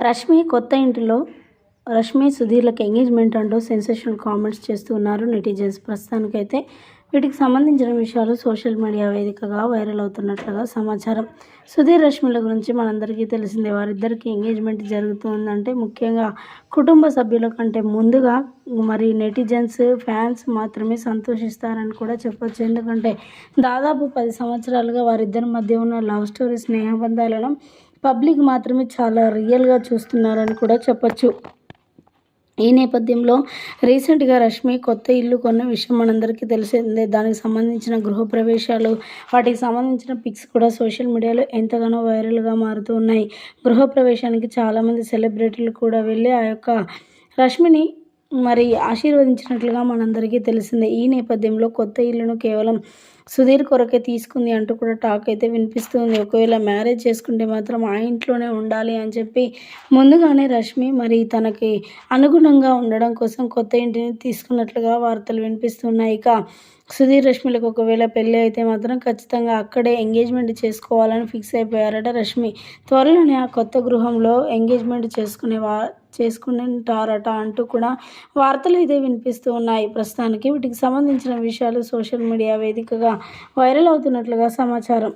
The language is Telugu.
రష్మి కొత్త ఇంటిలో రష్మి సుధీర్లకు ఎంగేజ్మెంట్ అంటూ సెన్సేషనల్ కామెంట్స్ చేస్తూ ఉన్నారు నెటిజన్స్. ప్రస్తుతానికైతే వీటికి సంబంధించిన విషయాలు సోషల్ మీడియా వేదికగా వైరల్ అవుతున్నట్లుగా సమాచారం. సుధీర్ రష్మిల గురించి మనందరికీ తెలిసిందే. వారిద్దరికి ఎంగేజ్మెంట్ జరుగుతుందంటే ముఖ్యంగా కుటుంబ సభ్యుల కంటే ముందుగా మరి నెటిజన్స్ ఫ్యాన్స్ మాత్రమే సంతోషిస్తారని కూడా చెప్పొచ్చు. ఎందుకంటే దాదాపు పది సంవత్సరాలుగా వారిద్దరి మధ్య ఉన్న లవ్ స్టోరీ స్నేహబంధాలను పబ్లిక్ మాత్రమే చాలా రియల్గా చూస్తున్నారని కూడా చెప్పచ్చు. ఈ నేపథ్యంలో రీసెంట్గా రష్మి కొత్త ఇల్లు కొన్న విషయం మనందరికీ తెలిసిందే. దానికి సంబంధించిన గృహప్రవేశాలు వాటికి సంబంధించిన పిక్స్ కూడా సోషల్ మీడియాలో ఎంతగానో వైరల్గా మారుతూ ఉన్నాయి. గృహప్రవేశానికి చాలామంది సెలబ్రిటీలు కూడా వెళ్ళి ఆ యొక్క రష్మిని మరి ఆశీర్వదించినట్లుగా మనందరికీ తెలిసిందే ఈ నేపథ్యంలో కొత్త ఇల్లును కేవలం సుధీర్ కొరకే తీసుకుంది అంటూ కూడా టాక్ అయితే వినిపిస్తుంది. ఒకవేళ మ్యారేజ్ చేసుకుంటే మాత్రం ఆ ఇంట్లోనే ఉండాలి అని చెప్పి ముందుగానే రష్మి మరి తనకి అనుగుణంగా ఉండడం కోసం కొత్త ఇంటిని తీసుకున్నట్లుగా వార్తలు వినిపిస్తున్నాయి. ఇక సుధీర్ రష్మిలకు ఒకవేళ పెళ్ళి అయితే మాత్రం ఖచ్చితంగా అక్కడే ఎంగేజ్మెంట్ చేసుకోవాలని ఫిక్స్ అయిపోయారట రష్మి. త్వరలోనే ఆ కొత్త గృహంలో ఎంగేజ్మెంట్ చేసుకునే వా చేసుకుంటారట అంటూ కూడా వార్తలు అయితే వినిపిస్తూ ఉన్నాయి. ప్రస్తుతానికి వీటికి సంబంధించిన విషయాలు సోషల్ మీడియా వేదికగా వైరల్ అవుతున్నట్లుగా సమాచారం.